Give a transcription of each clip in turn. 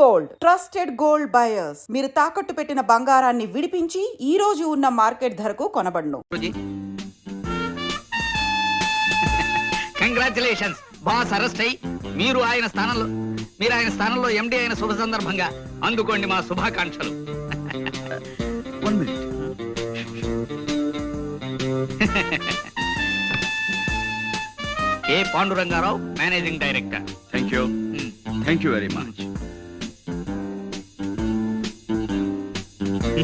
Gold. Trusted gold buyers. మీరు తాకట్టు పెట్టిన బంగారాన్ని విడిపించి ఈ రోజు ఉన్న మార్కెట్ ధరకు కొనబడును. కంగ్రాచులేషన్స్ బాస్ అరెస్ట్ అయ్యి మీరు ఆయన స్థానంలో మీరు ఆయన స్థానంలో ఎండి అయిన శుభ సందర్భంగా అందుకోండి మా శుభాకాంక్షలు. One minute A Pandurangarao managing director thank you thank you very much no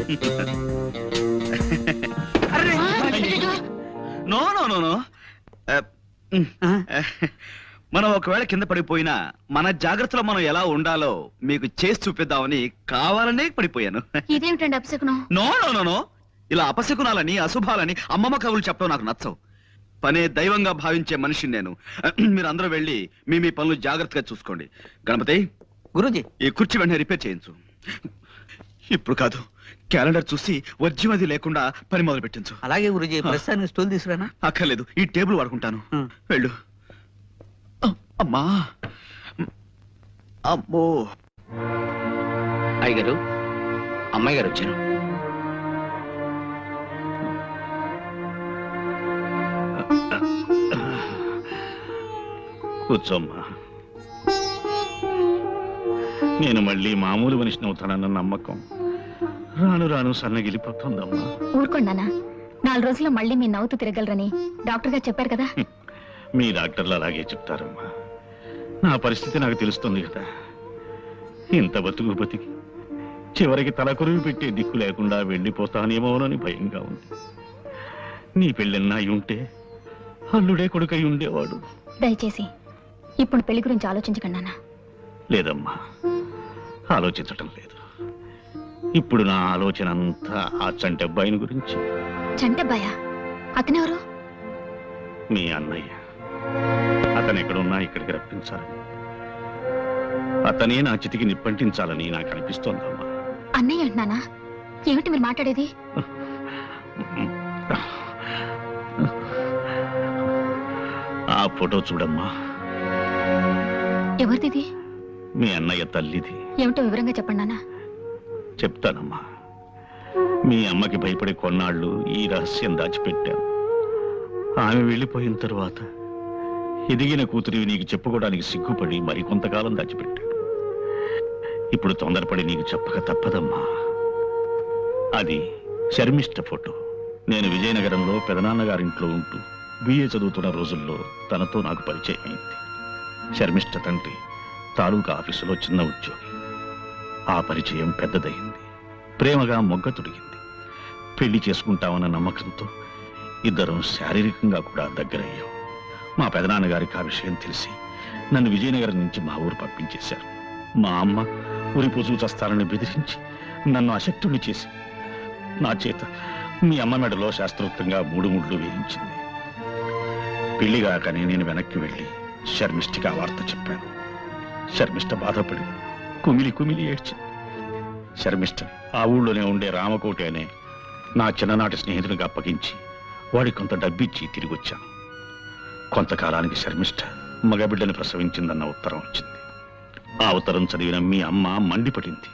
no no no. మనం ఒకవేళ కింద పడిపోయినా మన జాగ్రత్తలో మనం ఎలా ఉండాలో మీకు చేసి చూపిద్దామని కావాలనే పడిపోయాను. ఇదేమిటండి అప్సకునం నో నో నో నో. ఇలా అపశకునాలని అశుభాలని అమ్మమ్మ కవులు చెప్పడం నాకు నచ్చవు. పనే దైవంగా భావించే మనిషిని నేను. మీరు అందరూ వెళ్ళి మీ మీ పనులు జాగ్రత్తగా చూసుకోండి. గణపతి గురూజీ. ఈ కుర్చీ వెంటనే రిపేర్ చేయించు. ఇప్పుడు కాదు. క్యాలెండర్ చూసి వజ్యం లేకుండా పని మొదలు పెట్టించు అలాగే గురూజీ ప్రస్తుతానికి స్టూల్ తీసుకురానా? అక్కర్లేదు ఈ టేబుల్ వాడుకుంటాను. వెళ్ళు. అమ్మా. అమ్మో అయ్యగారు అమ్మాయి గారు వచ్చారు. కూర్చోమ్మా. నేను మళ్ళీ మామూలు మనిషిని అవుతానన్న నమ్మకం. రాను రాను సన్నగిలిపోతుందమ్మా ఊరుకోండానా? నాలుగు రోజుల్లో మళ్ళీ మీ నవ్వుతూ తిరగలరని డాక్టర్ గారు చెప్పారు కదా? మీ డాక్టర్లు అలాగే చెప్తారమ్మా. నా పరిస్థితి నాకు తెలుస్తుంది కదా. ఇంత బతుకు బతికి చివరికి తలకొరివి పెట్టే దిక్కు లేకుండా వెళ్ళిపోతానేమోనని భయంగా ఉంది. నీ పెళ్ళన్నా అయి ఉంటే అల్లుడే కొడుకై ఉండేవాడు. దయచేసి ఇప్పుడు పెళ్ళి గురించి ఆలోచించకండి నాన్న. లేదమ్మా. ఆలోచించటం లేదు. ఇప్పుడు నా ఆలోచన అంతా ఆ చంటి అబ్బాయిని గురించి. చంటబ్బాయా? అతనెవరు? మీ అన్నయ్య. అతను ఎక్కడున్నా ఇక్కడికి రప్పించాలి. అతనే నా చితికి నిప్పంటించాలని నాకు అనిపిస్తోందమ్మా. అన్నయ్య అంటున్నానా? ఏమిటి మీరు మాట్లాడేది? ఆ ఫోటో చూడమ్మా. ఎవరిది మీ అన్నయ్య తల్లిది. ఏమిటో వివరంగా చెప్పండి నాన్న. చెప్తానమ్మా. మీ అమ్మకి భయపడే కొన్నాళ్ళు ఈ రహస్యం దాచిపెట్టాను ఆమె వెళ్ళిపోయిన తరువాత ఎదిగిన కూతురివి నీకు చెప్పుకోవడానికి సిగ్గుపడి మరి కొంతకాలం ఇప్పుడు తొందరపడి నీకు చెప్పక తప్పదమ్మా. అది శర్మిష్ట ఫోటో. నేను విజయనగరంలో పెదనాన్నగారింట్లో ఉంటూ బిఏ చదువుతున్న రోజుల్లో తనతో నాకు పరిచయం అయింది శర్మిష్ట తండ్రి తాలూకా ఆఫీసులో చిన్న ఉద్యోగి. ఆ పరిచయం పెద్దదయింది ప్రేమగా మొగ్గ తొడిగింది. పెళ్ళి చేసుకుంటామన్న నమ్మకంతో ఇద్దరం శారీరకంగా కూడా దగ్గరయ్యాం. మా పెదనాన్నగారికి ఆ విషయం తెలిసి నన్ను విజయనగరం నుంచి మా ఊరు పంపించేశారు. మా అమ్మ ఉరి పొజు చస్తానని బెదిరించి నన్ను అశక్తుడిని చేసి నా చేత మీ అమ్మ మెడలో శాస్త్రోక్తంగా మూడు ముళ్ళు వేయించింది. పెళ్ళిగాకనే నేను వెనక్కి వెళ్ళి శర్మిష్ఠికి ఆ వార్త చెప్పాను. శర్మిష్ఠ బాధపడింది కుమిలి కుమిలి ఏడ్చి. శర్మిష్ఠ ఆ ఊళ్ళోనే ఉండే రామకోటి అనే నా చిన్ననాటి స్నేహితునికి అప్పగించి వాడికి కొంత డబ్బిచ్చి తిరిగి వచ్చాను కొంతకాలానికి శర్మిష్ట మగబిడ్డని ప్రసవించిందన్న ఉత్తరం వచ్చింది. ఆ ఉత్తరం చదివిన మీ అమ్మ మండిపడింది.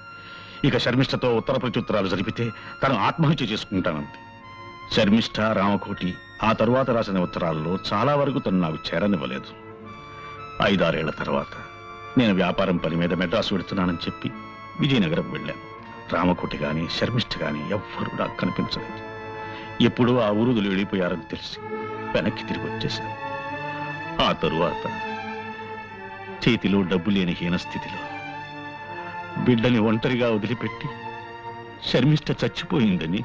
ఇక శర్మిష్ఠతో ఉత్తర ప్రత్యుత్తరాలు జరిపితే తను ఆత్మహత్య చేసుకుంటానంది. శర్మిష్ట రామకోటి ఆ తరువాత రాసిన ఉత్తరాల్లో చాలా వరకు తను నాకు చేరనివ్వలేదు. ఐదారేళ్ళ తర్వాత నేను వ్యాపారం పని మీద మెడ్రాస్ వెడుతున్నానని చెప్పి విజయనగరం వెళ్ళాను. రామకోటి కానీ శర్మిష్ఠ కానీ ఎవ్వరూ నాకు కనిపించలేదు. ఎప్పుడూ ఆ ఊరుదులు వెళ్ళిపోయారని తెలిసి వెనక్కి తిరిగి వచ్చేశాను. ఆ తరువాత చేతిలో డబ్బు లేని హీన స్థితిలో బిడ్డని ఒంటరిగా వదిలిపెట్టి శర్మిష్ఠ చచ్చిపోయిందని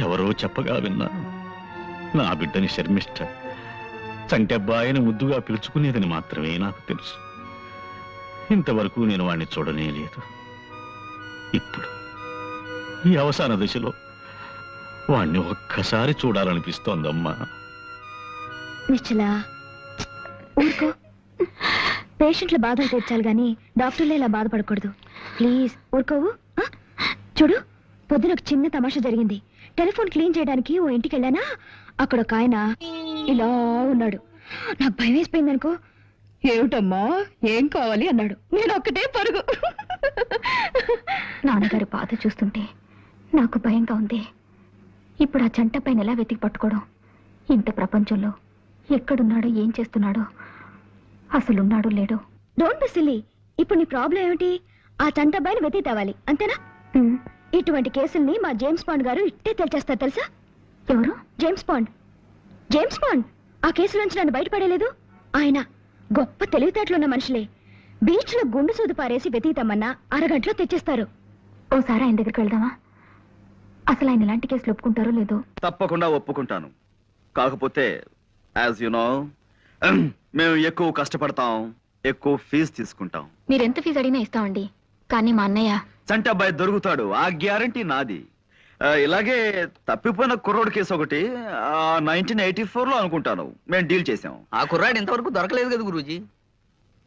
ఎవరో చెప్పగా విన్నాను నా బిడ్డని శర్మిష్ఠ చంటెబ్బాయని ముద్దుగా పిలుచుకునేదని మాత్రమే నాకు తెలుసు. ఇంతవరకు నేను వాణ్ణి చూడనే లేదు ఇప్పుడు ఈ అవసాన దశలో వాణ్ణి ఒక్కసారి చూడాలనిపిస్తోందమ్మా. నిశ్చలా ఊరుకో. పేషెంట్ల బాధలు తీర్చాలి కానీ డాక్టర్లే ఇలా బాధపడకూడదు. ప్లీజ్ ఊరుకోవు ఆ? చూడు పొద్దున ఒక చిన్న తమాషా జరిగింది. టెలిఫోన్ క్లీన్ చేయడానికి ఓ ఇంటికి వెళ్ళానా? అక్కడ ఒక ఆయన ఇలా ఉన్నాడు. నాకు భయం వేసిపోయింది అనుకో ఏమిటమ్మా? ఏం కావాలి అన్నాడు. నేను ఒక్కటే పరుగు. నాన్నగారి బాధ చూస్తుంటే నాకు భయంగా ఉంది. ఇప్పుడు ఆ జంట పైన ఎలా వెతికి పట్టుకోవడం? ఇంత ప్రపంచంలో ఎక్కడున్నాడో ఏం చేస్తున్నాడో? అసలున్నాడో లేడో. డోంట్ బి సిల్లీ ఇప్పుడు నీ ప్రాబ్లం ఏమిటి? ఆ చంటబ్బాయిని వెతికి తేవాలి అంతేనా? ఇటువంటి కేసుల్ని మా జేమ్స్ బాండ్ గారు ఇట్టే తెలిచేస్తారు తెలుసా? ఎవరు? జేమ్స్ బాండ్ జేమ్స్ బాండ్ ఆ కేసు నుంచి నన్ను బయటపడేలేదు? ఆయన గొప్ప తెలివితేటలున్న మనుషులే. బీచ్లో గుండు సూది పారేసి వెతీతమ్మన్నా అరగంటలో తెచ్చేస్తారు. ఓసారి ఆయన దగ్గరికి వెళ్దామా? అసలు ఆయన ఇలాంటి కేసులు ఒప్పుకుంటారో లేదో. తప్పకుండా ఒప్పుకుంటాను. కాకపోతే యాజ్ యు నో మేము ఎక్కువ కష్టపడతాం ఎక్కువ ఫీజు తీసుకుంటాం. మీరు ఎంత ఫీజు అడిగినా ఇస్తామండి. కానీ మా అన్నయ్య చంటి అబ్బాయి దొరుకుతాడు. ఆ గ్యారంటీ నాది. ఇలాగే తప్పిపోయిన కుర్రోడ్ కేసు ఒకటి నైన్టీన్ ఎయిటీ ఫోర్లో అనుకుంటాను. మేము డీల్ చేసాం ఆ కుర్రాడు ఇంతవరకు దొరకలేదు కదా గురూజీ?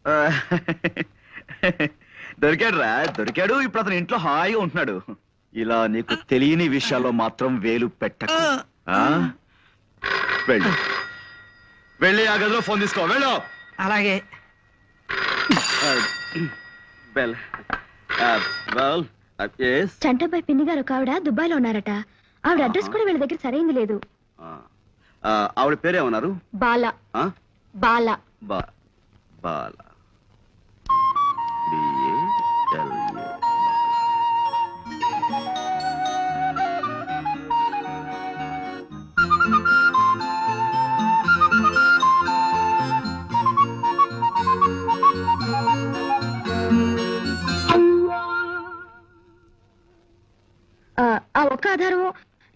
దొరికాడు రా దొరికాడు ఇప్పుడు అతను ఇంట్లో హాయిగా ఉంటున్నాడు. ఇలా నీకు తెలియని విషయాల్లో మాత్రం వేలు పెట్టకు. ఆ? వెళ్ళు. వెళ్ళి ఆ గదిలో ఫోన్ తీసుకో. వెళ్ళు. అలాగే. వెల్. వెల్. ఎస్ చంటబ్బాయి పిన్ని గారు ఆవిడ దుబాయ్లో ఉన్నారట. ఆవిడ అడ్రస్ కూడా వీళ్ళ దగ్గర సరైంది లేదు. ఆవిడ పేరేమన్నారు? బాల? బాల. బా బాల. ఒక్క ఆధారం?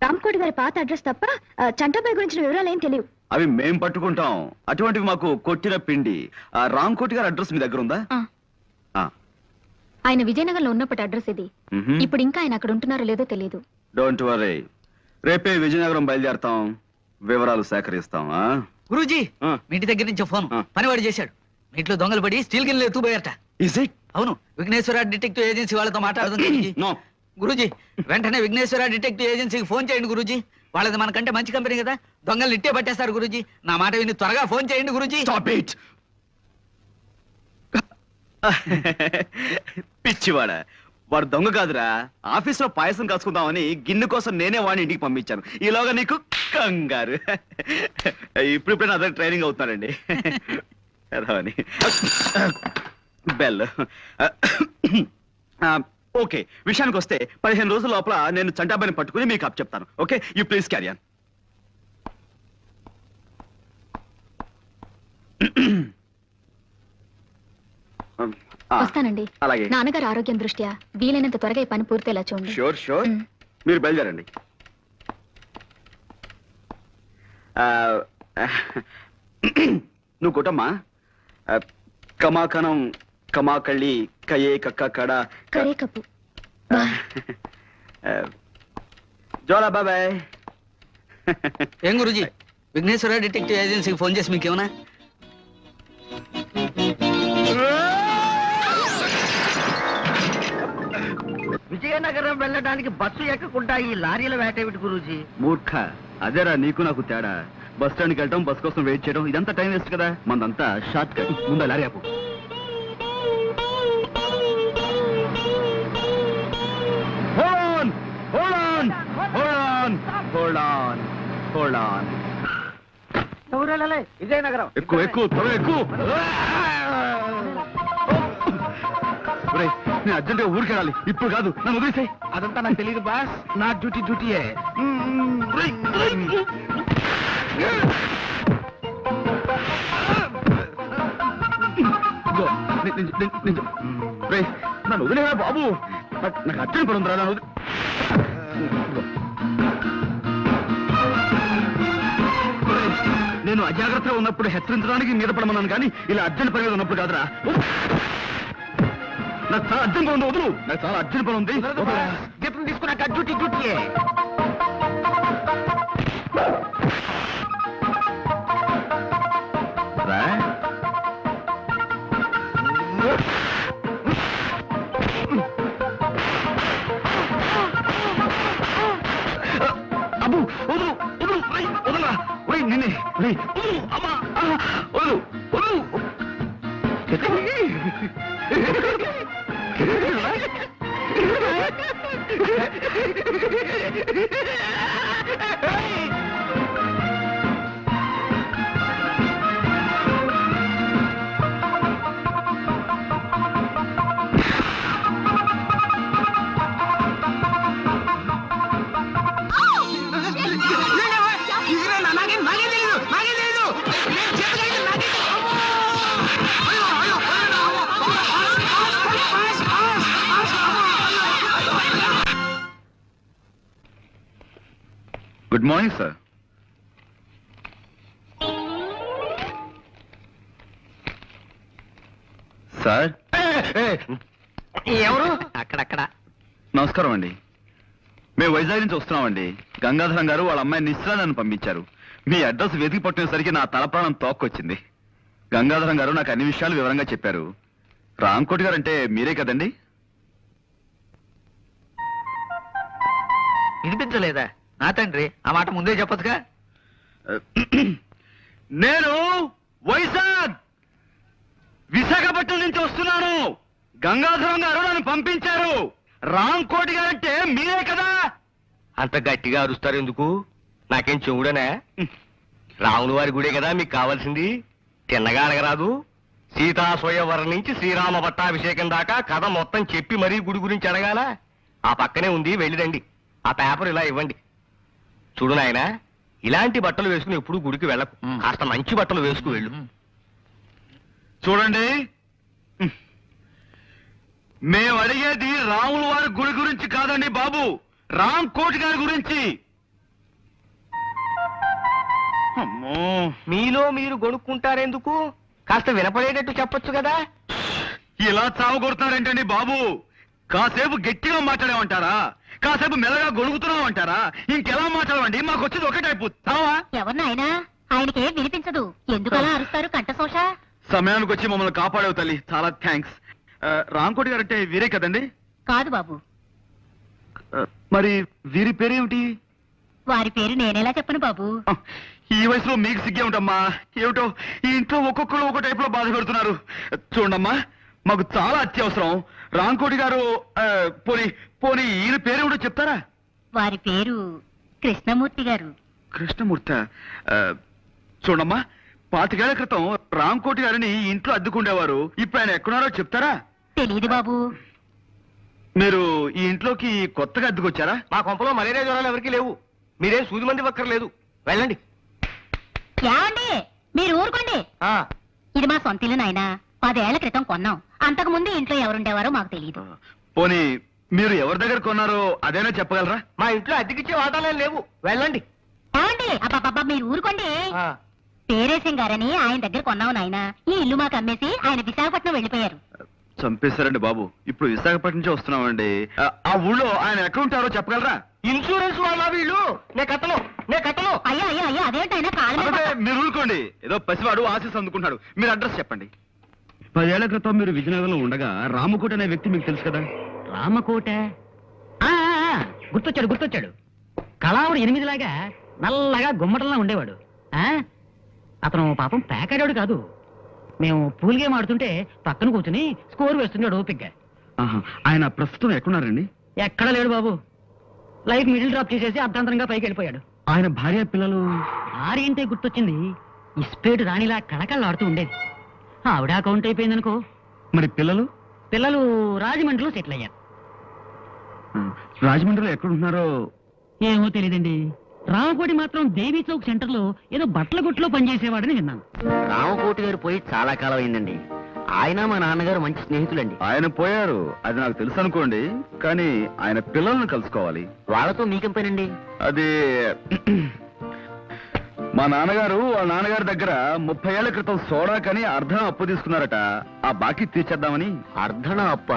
రామ్కోటి గారి పాత అడ్రస్ తప్ప ఆ, చంటబ్బాయి గురించిన వివరాలు ఏం తెలియవు. అవి మేం పట్టుకుంటాం. అటువంటివి మాకు కొట్టిన పిండి. ఆ రామ్కోటి గారి అడ్రస్ మీ దగ్గర ఉందా? ఆ, ఆ. ఆయన విజయనగరంలో ఉన్నప్పటి అడ్రస్ ఇది. ఇప్పుడు ఇంకా ఆయన అక్కడ ఉంటున్నారో లేదో తెలియదు డోంట్ వరీ రేపే విజయనగరం బయలుదేరతాం. వివరాలు సేకరిస్తాం ఆ? గురూజీ. మీ ఇంటి దగ్గర నుంచి ఫోన్. పనివాడు చేశాడు. మీ ఇంట్లో దొంగలు పడి స్టీల్ గిన్నెలు ఎత్తుపోయారట? అవును. విఘ్నేశ్వర డిటెక్టివ్ ఏజెన్సీ వాళ్ళతో మాట్లాడుతుంది గురూజీ. వెంటనే విఘ్నేశ్వర డిటెక్టివ్ ఏజెన్సీకి ఫోన్ చేయండి గురూజీ. వాళ్ళది మనకంటే మంచి కంపెనీ కదా. దొంగలు ఇట్టే పట్టేస్తారు గురూజీ. నా మాట విని త్వరగా ఫోన్ చేయండి గురూజీ. Stop it! పిచ్చివాడ వాడు దొంగ కాదురా. ఆఫీస్లో పాయసం కాసుకుందామని గిన్నె కోసం నేనే వాడిని ఇంటికి పంపించాను. ఈలోగా నీకు కంగారు. ఇప్పుడు ఇప్పుడు అదే ట్రైనింగ్ అవుతున్నారండి అని బెల్. ఓకే విషయానికి వస్తే పదిహేను రోజుల లోపల నేను చంటాబాని పట్టుకుని మీకు అప్ చెప్తాను. ఓకే యూ ప్లీజ్ క్యారియన్ వస్తానండి. అలాగే. నాన్నగారు ఆరోగ్యం దృష్ట్యా వీలైనంత త్వరగా ఈ పని పూర్తయ్యేలా చూడండి. Sure sure. మీరు బయలుదేరండి. నువ్వు కుటమ్మా ఆ, కమాకణం కమాకళ్ళి కయే కక్క కడ కరే కప్పు జోలా బాబాయ్. ఏం గురూజీ? విఘ్నేశ్వర డిటెక్టివ్ ఏజెన్సీకి ఫోన్ చేసి మీకేమన్నా? విజయనగరం వెళ్ళడానికి బస్సు ఎక్కకుండా ఈ లారీల వేటేమిటి గురూజీ? మూర్ఖ. అదేరా నీకు నాకు తేడా. బస్ స్టాండ్కి వెళ్ళటం బస్ కోసం వెయిట్ చేయడం ఇదంతా టైం వేస్ట్ కదా. మందంతా షార్ట్ కట్ ముందు లారీ ఆపు. Hold on! ఎవరెళ్ళలే? విజయనగరం. ఎక్కువ ఎక్కువ త్వరగా ఎక్కువ ఒరేయ్, నేను అర్జెంటుగా ఊరికి వెళ్ళాలి. ఇప్పుడు కాదు నన్ను వదిలేసాయి. అదంతా నాకు తెలియదు బాస్. నా డ్యూటీ డ్యూటీయే. నన్ను వదిలేరా బాబు. నాకు అర్జెంట్ పని ఉందిరా నన్ను వదిలే- నేను అజాగ్రత్తగా ఉన్నప్పుడు హెచ్చరించడానికి మీద పడమన్నాను కానీ ఇలా అర్జెంట్ పని మీద ఉన్నప్పుడు కాదురా. నాకు చాలా అర్జెంట్ పని ఉంది వదులు. నాకు చాలా అర్జెంట్ పని ఉంది. జీతం తీసుకున్నాక డ్యూటీ డ్యూటీయే రా. అబ్బు వదులు వదులు వదలరా ఒరేయ్ నిన్నే. వదులు అమ్మా. ఆ, వదులు. వదులు. గుడ్ మార్నింగ్ సార్ సార్ ఎవరు? అక్కడక్కడ. నమస్కారం అండి. మేము వైజాగ్ నుంచి వస్తున్నామండి. గంగాధరం గారు వాళ్ళ అమ్మాయి నిశ్చల నన్ను పంపించారు. మీ అడ్రస్ వెతికి పట్టినసరికి నా తల ప్రాణం తోక్కొచ్చింది. గంగాధరం గారు నాకు అన్ని విషయాలు వివరంగా చెప్పారు. రాంకోటి గారు అంటే మీరే కదండి? వినిపించలేదా? నా తండ్రి ఆ మాట ముందే చెప్పొచ్చుగా? నేను వైజాగ్ విశాఖపట్నం నుంచి వస్తున్నాను. గంగాధరం గారు నన్ను పంపించారు. రామ్ గారు అంటే మీరే కదా? అంత గట్టిగా అరుస్తారు ఎందుకు? నాకేం చెవుడనే? రాముల వారి గుడే కదా మీకు కావాల్సింది? తిన్నగా అడగరాదు. సీతా స్వయంవరం నుంచి శ్రీరామ పట్టాభిషేకం దాకా కథ మొత్తం చెప్పి మరీ గుడి గురించి అడగాల? ఆ పక్కనే ఉంది వెళ్ళిరండి ఆ పేపర్ ఇలా ఇవ్వండి. చూడు నాయనా ఇలాంటి బట్టలు వేసుకుని ఎప్పుడు గుడికి వెళ్ళకు. కాస్త మంచి బట్టలు వేసుకు వెళ్ళు. చూడండి. మేము అడిగేది రాముల వారి గుడి గురించి కాదండి బాబు. రామ్ కోటి గారి గురించి. అమ్మో. మీలో మీరు గొడుక్కుంటారెందుకు కాస్త వినపడేటట్టు చెప్పొచ్చు కదా. ఇలా చావగొడుతున్నారేంటండి బాబు? కాసేపు గట్టిగా మాట్లాడేమంటారా కాసేపు మెల్లగా గొడుగుతున్నామంటారా ఇంకెలా మాట్లాడమండి మాకు వచ్చేది ఒకటైపు చావా ఎవరు నాయనా? ఆయనకే వినిపించదు. ఎందుకలా అరుస్తారు కంఠశోష? సమయానికి వచ్చి మమ్మల్ని కాపాడేవు తల్లి. చాలా థ్యాంక్స్. రాంకోటి గారు అంటే వీరే కదండి? కాదు బాబు. మరి వీరి పేరేమిటి? వారి పేరు నేనేలా చెప్పను బాబు? ఈ వయసులో మీకు సిగ్గే ఉంటమ్మా. ఏమిటో? ఈ ఇంట్లో ఒక్కొక్కరు ఒక టైప్లో బాధ పెడుతున్నారు. చూడమ్మా మాకు చాలా అత్యవసరం. రాంకోటి గారు ఆ, పోనీ పోనీ ఈయన పేరేమిటో చెప్తారా? వారి పేరు కృష్ణమూర్తి గారు. కృష్ణమూర్త ఆ, చూడమ్మా పాతికేళ్ళ క్రితం రాంకోటి గారిని ఇంట్లో అద్దుకుండేవారు. ఇప్పుడు ఆయన ఎక్కడున్నారో చెప్తారా? తెలీదు బాబు. మీరు ఈ ఇంట్లోకి కొత్తగా అద్దుకొచ్చారా? మా కొంపలో మలేరియా జ్వరాలు ఎవరికీ లేవు. మీరేం సూది మంది ఒక్కర్లేదు. వెళ్ళండి. ఏమండి? మీరు ఊరుకోండి. ఆ. ఇది మా సొంత ఇల్లు నాయనా. పదేళ్ళ క్రితం కొన్నాం. అంతకు ముందు ఇంట్లో ఎవరుండేవారో మాకు తెలియదు పోనీ మీరు ఎవరి దగ్గర కొన్నారో అదేనా చెప్పగలరా? మా ఇంట్లో అద్దెకిచ్చే వాటాలే లేవు. వెళ్ళండి. ఏమండి? అబ్బాబ్బా మీరు ఊరుకోండి. పేరేశం గారని ఆయన దగ్గర కొన్నావు నాయనా. ఈ ఇల్లు మాకు అమ్మేసి ఆయన విశాఖపట్నం వెళ్ళిపోయారు. చంపేశారండి బాబు. ఇప్పుడు విశాఖపట్నం నుంచి వస్తున్నామండి. ఆ, ఆ ఊళ్ళో ఆయన ఎక్కడ ఉంటారో చెప్పగలరా? ఇన్సూరెన్స్ వాళ్ళ వీళ్ళు? నే కట్టను. నే కట్టను. అయ్యో అయ్యో అయ్యో కాళ్ళ మీద మీరు ఊరుకోండి. ఏదో పసివాడు ఆశీస్ అందుకుంటాడు మీరు అడ్రస్ చెప్పండి. పదేళ్ళ క్రితం మీరు విజయనగరంలో ఉండగా రామకోట అనే వ్యక్తి మీకు తెలుసు కదా? రామకోట? ఆ, గుర్తొచ్చాడు గుర్తొచ్చాడు. కళావుడు ఎనిమిదిలాగా నల్లగా గుమ్మటంలా ఉండేవాడు. ఆ అతను పాపం పేకాడాడు కాదు. మేము పూల్ గేమ్ ఆడుతుంటే పక్కన కూర్చుని స్కోర్ వేస్తున్నాడు ఓపిగ్గా. ఆహా, ఆయన ప్రస్తుతం ఎక్కడున్నారండి? ఎక్కడ లేడు బాబు. లైఫ్ మిడిల్ డ్రాప్ చేసేసి అర్ధాంతరంగా పైకి వెళ్ళిపోయాడు. ఆయన భార్య పిల్లలు? ఆరేంటే గుర్తొచ్చింది. ఇస్పేటు రాణిలా కళకళలాడుతూ ఉండేది. ఆవిడ అకౌంట్ అయిపోయిందనుకో. మరి పిల్లలు? పిల్లలు రాజమండ్రిలో సెటిల్ అయ్యారు. రాజమండ్రిలో ఎక్కడున్నారో ఏమో తెలియదండి రామకోటి మాత్రం దేవీ చౌక్ సెంటర్లో ఏదో బట్టల గుట్లో పనిచేసేవాడని విన్నాను. రామకోటి గారు పోయి చాలా కాలం అయిందండి ఆయన మా నాన్నగారు మంచి స్నేహితులండి. ఆయన పోయారు అది నాకు తెలుసు అనుకోండి కానీ ఆయన పిల్లల్ని కలుసుకోవాలి. వాళ్ళతో మీకేం పనండి అది మా నాన్నగారు వాళ్ళ నాన్నగారి దగ్గర ముప్పై ఏళ్ళ క్రితం సోడా కని అర్ధం అప్పు తీసుకున్నారట. ఆ బాకీ తీర్చేద్దామని. అర్ధన అప్ప.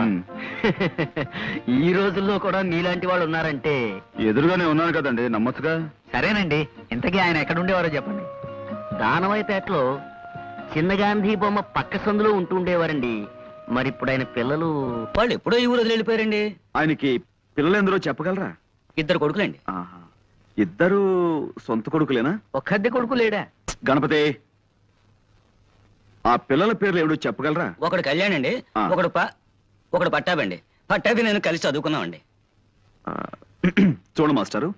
ఈ రోజుల్లో కూడా మీలాంటి వాళ్ళు ఉన్నారంటే. ఎదురుగానే ఉన్నాను కదండి నమ్మచ్చుగా? సరేనండి ఇంతకీ ఆయన ఎక్కడ ఉండేవారో చెప్పండి. దానవైపేటలో చిన్న గాంధీ బొమ్మ పక్క సందులో ఉంటుండేవారండి మరి ఇప్పుడు ఆయన పిల్లలు వాళ్ళు ఎప్పుడో ఈ ఊరు వదిలి వెళ్ళిపోయారండి. ఆయనకి పిల్లలు ఎందరో చెప్పగలరా? ఇద్దరు కొడుకులండి. ఆహా. ఇద్దరు సొంత కొడుకులేనా? ఒక్కద్దె కొడుకు లేడా? గణపతి ఆ పిల్లల పేర్లు ఏమిటో చెప్పగలరా? ఒకడు కళ్యాణ్ అండి ఆ. ఒకడు ప ఒకడు పట్టాబండి పట్టాభి నేను కలిసి చదువుకున్నామండి ఆ, చూడు మాస్టారు.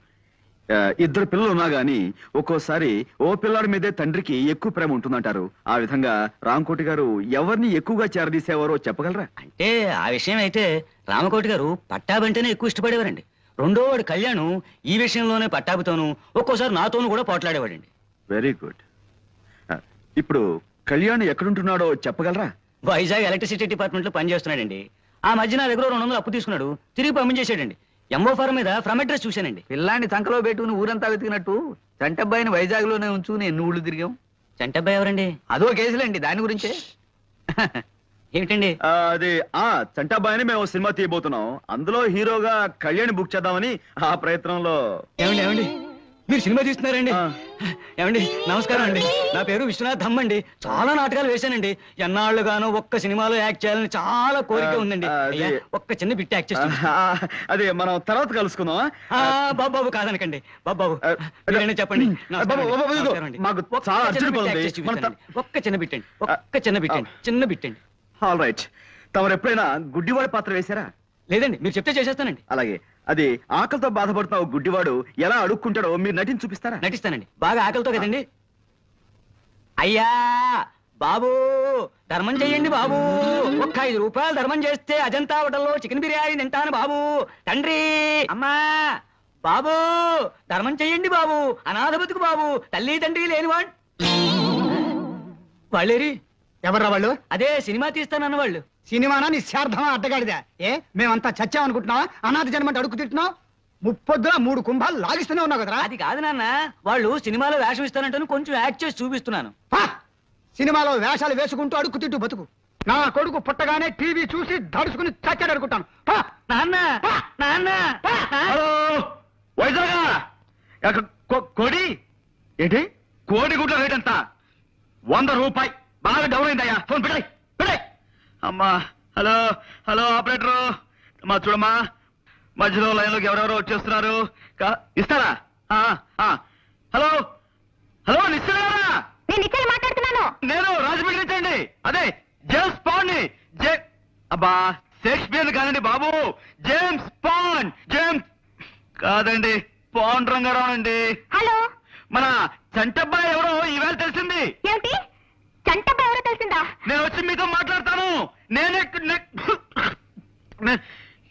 ఆ, ఇద్దరు పిల్లలు ఉన్నా గానీ ఒక్కోసారి ఓ పిల్లాడి మీదే తండ్రికి ఎక్కువ ప్రేమ ఉంటుందంటారు. ఆ విధంగా రాంకోటి గారు ఎవరిని ఎక్కువగా చేరదీసేవారో చెప్పగలరా? అంటే ఆ విషయం అయితే రామకోటి గారు పట్టాబంటేనే ఎక్కువ ఇష్టపడేవారండి. రెండో వాడు కళ్యాణం ఈ విషయంలోనే పట్టాభితోనూ ఒక్కోసారి నాతోనూ కూడా పోట్లాడేవాడండి. వెరీ గుడ్ ఇప్పుడు కళ్యాణ్ ఎక్కడుంటున్నాడో చెప్పగలరా? వైజాగ్ ఎలక్ట్రిసిటీ డిపార్ట్మెంట్లో పనిచేస్తున్నాడండి. ఆ మధ్య నా దగ్గర రెండు వందలు అప్పు తీసుకున్నాడు. తిరిగి పంపించేశాడండి. ఎంఓ ఫారం మీద ఫ్రమ్ అడ్రస్ చూశానండి. పిల్లాన్ని సంకలో పెట్టుకుని ఊరంతా వెతికినట్టు చంటబ్బాయిని వైజాగ్లోనే ఉంచుకుని ఎన్ని ఊళ్ళు తిరిగాం? చంటబ్బాయి ఎవరండి? అదో కేసులేండి దాని గురించే. ఏమిటండి? అది ఆ చంటాబాయిని మేము సినిమా తీయబోతున్నాం. అందులో హీరోగా కళ్యాణ్ బుక్ చేద్దామని ఆ ప్రయత్నంలో. ఏమండి ఏమండి? మీరు సినిమా తీస్తున్నారండి. ఏమండి నమస్కారం అండి. నా పేరు విశ్వనాథ్ ధమ్ అండి. చాలా నాటకాలు వేశానండి. ఎన్నాళ్ళుగానో ఒక్క సినిమాలో యాక్ట్ చేయాలని చాలా కోరిక ఉందండి. ఒక్క చిన్న బిట్ యాక్ట్ చేస్తాను అదే మనం తర్వాత కలుసుకుందాం బాబు కాదనకండి. బాబు బాబు ఆ, మీరైనా చెప్పండి ఒక్క చిన్న అర్జెంట్ బిట్ పని యాక్ట్ ఉంది. చేసి మన త- చూపిస్తానండి. ఒక్క చిన్న బిట్టండి ఒక్క చిన్న బిట్టండి చిన్న బిట్టండి ఆల్ రైట్ తమరు ఎప్పుడైనా గుడ్డివాడి పాత్ర వేశారా? లేదండి మీరు చెప్తే చేసేస్తానండి. అలాగే. అది ఆకలితో బాధపడుతున్న ఓ గుడ్డివాడు ఎలా అడుక్కుంటాడో మీరు నటించి చూపిస్తారా? నటిస్తానండి. బాగా ఆకలితో కదండి. అయ్యా! బాబు! ధర్మం చెయ్యండి బాబు! ఒక్క ఐదు రూపాయలు ధర్మం చేస్తే అజంతా హోటల్లో చికెన్ బిర్యానీ తింటాను బాబు! తండ్రి! అమ్మా! బాబు! ధర్మం చెయ్యండి బాబు! అనాథ బతుకు బాబు! తల్లి తండ్రి లేనివాడు! వాళ్ళేరి? ఎవర్రా వాళ్ళు? అదే సినిమా తీస్తానన్న వాళ్ళు సినిమానా నిశ్చార్థమా అడ్డగాడిదా? ఏ మేమంతా చచ్చామనుకుంటున్నావా? అనాథ జన్మంటే అడుగు తింటున్నావు ముప్పొద్దున మూడు కుంభాలు లాగిస్తూనే ఉన్నావు కదరా? అది కాదు నాన్న. వాళ్ళు సినిమాలో వేషం ఇస్తానంటాను కొంచెం యాక్ట్ చేసి చూపిస్తున్నాను. పా! సినిమాలో వేషాలు వేసుకుంటూ అడుక్కు తింటూ బతుకు. నా కొడుకు పుట్టగానే టీవీ చూసి దడుచుకుని చచ్చాడు అనుకుంటాను. పా! నాన్న! నాన్న! హలో! వైజాగా ఎక్క- కొ- కోడి? ఏంటి? కోడి గుడ్ల రేట్ ఎంత వంద రూపాయి. బాగా డౌన్ అయిందయ్యా. ఫోన్ పెట్టాయి పెట్టాయి అమ్మా హలో హలో ఆపరేటరు మా చూడమ్మా. మధ్యలో లైన్లోకి ఎవరెవరో వచ్చేస్తున్నారు. ఇస్తారా. హలో హలో నిశ్చయరా నేను ఇక్కడ మాట్లాడుతున్నాను. నేను రాజమండ్రి నుంచి అండి. అదే జేమ్స్ పాండ్ని జే అబ్బా షేక్స్పియర్ కాదండి బాబు. జేమ్స్ పాండ్ జేమ్స్ కాదండి పాండ్ రంగారావు అండి. హలో. మన చంటబ్బాయి ఎవరో ఈవేళ తెలిసింది. ఏమిటి? చంటబ్బ ఎవరో తెలిసిందా? నేను వచ్చి మీతో మాట్లాడతాను. నేనే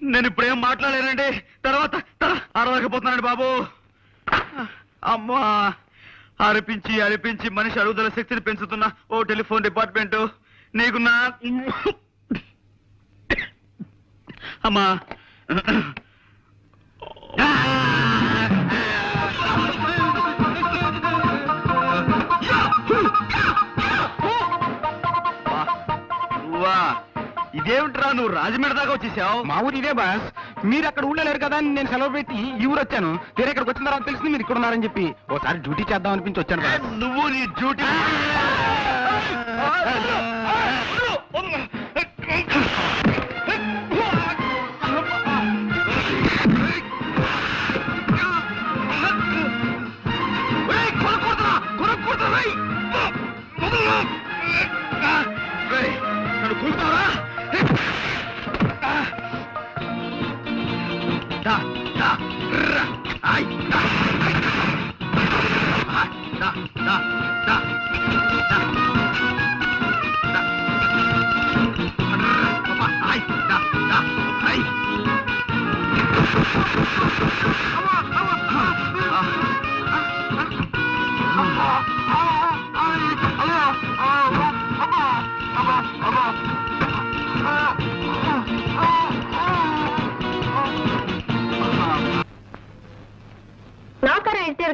నేను ఇప్పుడేం మాట్లాడలేనండి. తర్వాత తర్వా- అరవకపోతున్నానండి బాబు. అమ్మా అరిపించి అరిపించి మనిషి అరుగుదల శక్తిని పెంచుతున్న ఓ టెలిఫోన్ డిపార్ట్మెంట్. నీకు నా అమ్మా. వా ఇదేమిట్రా నువ్వు రాజమండ్రి దాకా వచ్చేసావు మా ఊరు ఇదే బాస్ మీరు అక్కడ ఊళ్ళో లేరు కదా అని నేను సెలవు పెట్టి ఈ ఊరు వచ్చాను వేరే ఇక్కడికి వచ్చిన తర్వాత తెలిసింది మీరు ఇక్కడ ఉన్నారని చెప్పి ఓసారి డ్యూటీ చేద్దాం అనిపించి వచ్చాను బాస్ నువ్వు నీ డ్యూటీ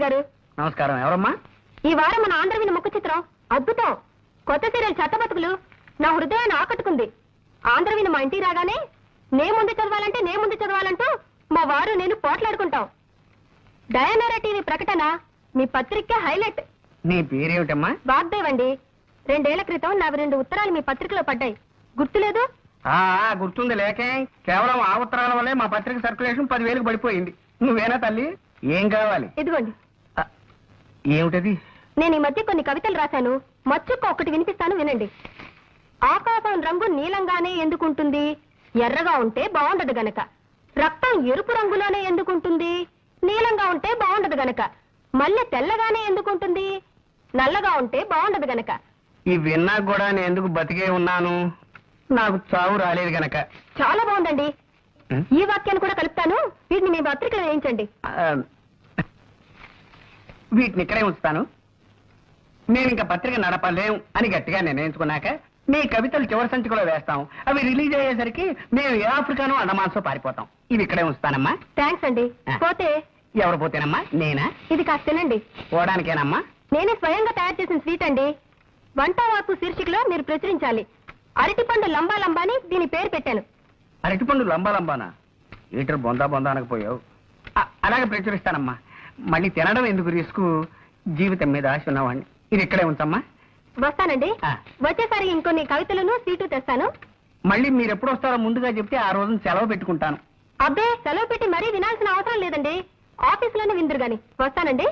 గారు? నమస్కారం. ఎవరమ్మా? ఈ వారం మన ఆంధ్రవిన ముఖ చిత్రం. అద్భుతం. కొత్త సీరియల్ చెత్త బతుకులు. నా హృదయాన్ని ఆకట్టుకుంది. ఆంధ్రవిన మా ఇంటికి రాగానే నే ముందు చదవాలంటే నే ముందు చదవాలంటూ మా వారు నేను పోట్లాడుకుంటాం. డయానరా టీవీ ప్రకటన మీ పత్రిక హైలైట్. నీ పేరేమిటమ్మా? వాగ్దేవ్ అండి. రెండేళ్ళ క్రితం నావి రెండు ఉత్తరాలు మీ పత్రికలో పడ్డాయి. గుర్తులేదు? ఆ గుర్తుంది లేకే. కేవలం ఆ ఉత్తరాల వల్లే మా పత్రిక సర్క్యులేషన్ పదివేలకు పడిపోయింది. నువ్వేనా తల్లి? ఏం కావాలి? ఇదిగోండి. ఏమిటది? నేను ఈ మధ్య కొన్ని కవితలు రాశాను. మచ్చుక్క ఒకటి వినిపిస్తాను వినండి. ఆకాశం రంగు నీలంగానే ఎందుకుంటుంది? ఎర్రగా ఉంటే బాగుండదు గనక. రక్తం ఎరుపు రంగులోనే ఎందుకుంటుంది? నీలంగా ఉంటే బాగుండదు గనక. మల్లె తెల్లగానే ఎందుకుంటుంది? నల్లగా ఉంటే బాగుండదు గనక. ఈ విన్నా కూడా నేను ఎందుకు బతికే ఉన్నాను? నాకు చావు రాలేదు గనక. చాలా బాగుందండి? ఈ వాక్యాన్ని కూడా కలుపుతాను. వీటిని మీ పత్రికలో వేయించండి. ఆ, వీటిని ఇక్కడే ఉంచుతాను. మేము ఇంకా పత్రిక నడపలేం అని గట్టిగా నిర్ణయించుకున్నాక మీ కవితలు చివరి సంచికలో వేస్తాం. అవి రిలీజ్ అయ్యేసరికి మేము ఏ ఆఫ్రికాను అండమాన్సో పారిపోతాం. ఇవి ఇక్కడే ఉంచుతానమ్మా. థ్యాంక్స్ అండి. ఆ. పోతే? ఎవరు పోతేనమ్మా? నేనా? ఇది కాస్త తినండి. పోవడానికేనమ్మా? నేనే స్వయంగా తయారు చేసిన స్వీట్ అండి. వంట వాపు శీర్షికలో మీరు ప్రచురించాలి. అరటిపండు లంబా లంబా అని దీని పేరు పెట్టాను. అరటిపండు లంబా లంబానా? ఈటర్ బొందా బొందా అనకపోయావు. అలాగే ప్రచురిస్తానమ్మా. మళ్ళీ తినడం ఎందుకు రిస్క్? జీవితం మీద ఆశ ఉన్నవాడిని ఇది ఇక్కడే ఉంచమ్మా. వస్తానండి. ఆ. వచ్చేసారి ఇంకొన్ని కవితలను స్వీటు తెస్తాను. మళ్ళీ మీరు ఎప్పుడు వస్తారో ముందుగా చెప్తే ఆ రోజున సెలవు పెట్టుకుంటాను. అబ్బే సెలవు పెట్టి మరీ వినాల్సిన అవసరం లేదండి. ఆఫీసులోనే విందురు గాని. వస్తానండి.